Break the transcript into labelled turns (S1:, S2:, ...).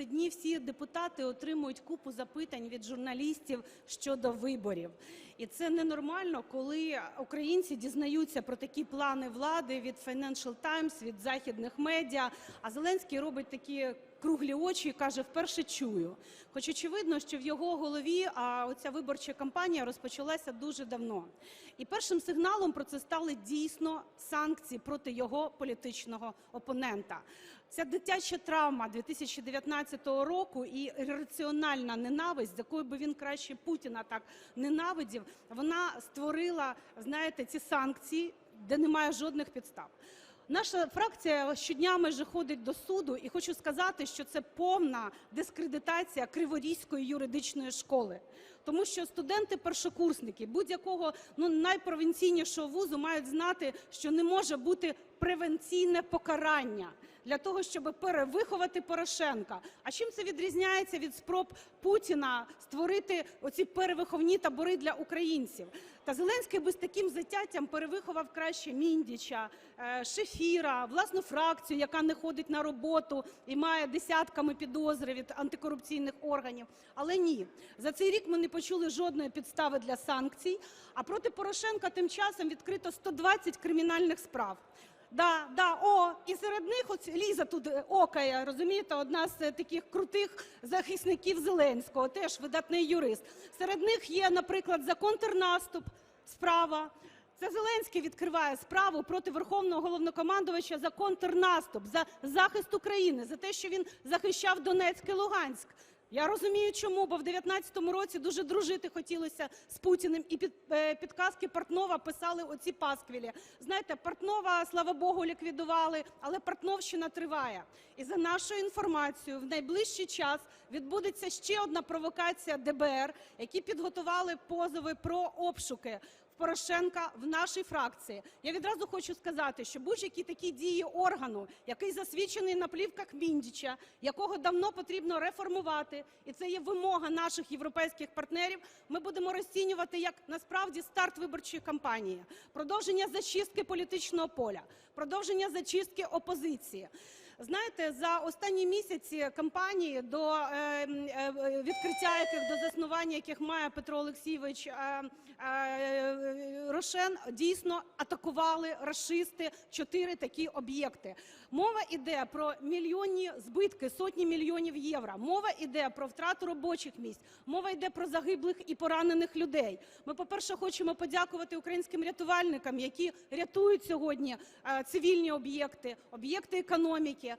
S1: ці дні всі депутати отримують купу запитань від журналістів щодо виборів. І це ненормально, коли українці дізнаються про такі плани влади від Financial Times, від західних медіа. А Зеленський робить такі круглі очі і каже: вперше чую. Хоч очевидно, що в його голові а, оця виборча кампанія розпочалася дуже давно. І першим сигналом про це стали дійсно санкції проти його політичного опонента. Ця дитяча травма 2019 року і ірраціональна ненависть, з якою би він краще Путіна так ненавидів, вона створила, знаєте, ці санкції, де немає жодних підстав. Наша фракція щодня майже ходить до суду, і хочу сказати, що це повна дискредитація Криворізької юридичної школи. Тому що студенти-першокурсники будь-якого ну найпровінційнішого вузу мають знати, що не може бути превенційне покарання для того, щоб перевиховати Порошенка. А чим це відрізняється від спроб Путіна створити оці перевиховні табори для українців? Та Зеленський би з таким затяттям перевиховав краще Міндіча, е, Шефіра, власну фракцію, яка не ходить на роботу і має десятками підозри від антикорупційних органів. Але ні, за цей рік ми не почули жодної підстави для санкцій. А проти Порошенка тим часом відкрито 120 кримінальних справ. Да, да, о, і серед них ось Ліза тут е, окає, розумієте, одна з е, таких крутих захисників Зеленського, теж видатний юрист. Серед них є, наприклад, за контрнаступ справа. Це Зеленський відкриває справу проти Верховного головнокомандувача за контрнаступ, за захист України, за те, що він захищав Донецьк і Луганськ. Я розумію, чому, бо в 19-му році дуже дружити хотілося з Путіним, і під е, підказки Портнова писали оці пасквілі. Знаєте, Портнова, слава Богу, ліквідували, але Портновщина триває. І за нашою інформацією, в найближчий час відбудеться ще одна провокація ДБР, які підготували позови про обшуки. Порошенка в нашій фракції. Я відразу хочу сказати, що будь-які такі дії органу, який засвідчений на плівках Міндіча, якого давно потрібно реформувати, і це є вимога наших європейських партнерів. Ми будемо розцінювати як насправді старт виборчої кампанії, продовження зачистки політичного поля, продовження зачистки опозиції. Знаєте, за останні місяці кампанії до е, е, відкриття яких до заснування яких має Петро Олексійович е, е, Рошен, дійсно атакували рашисти чотири такі об'єкти. Мова йде про мільйонні збитки, сотні мільйонів євро. Мова йде про втрату робочих місць. Мова йде про загиблих і поранених людей. Ми, по-перше, хочемо подякувати українським рятувальникам, які рятують сьогодні е, цивільні об'єкти, об'єкти економіки.